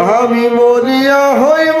আমি মরিয়া হইব।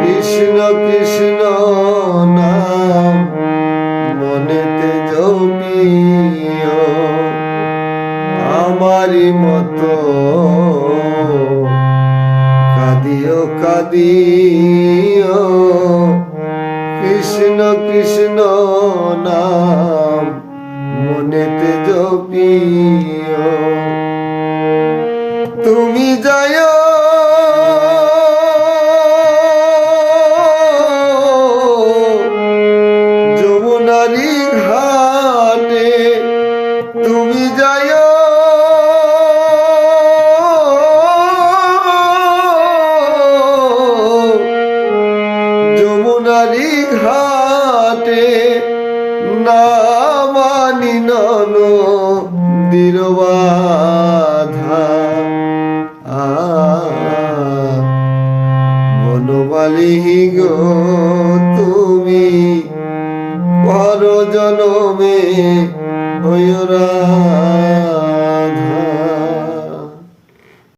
কৃষ্ণ কৃষ্ণ নাম, মনেতে জপিও। আমারই মতো কাদিও কাদিও। কৃষ্ণ কৃষ্ণ নাম, মনেতে জপিও। তুমি যায় নামানি নন দিরবাধা আ বনমালী গো তুমি পর জনমে হইরা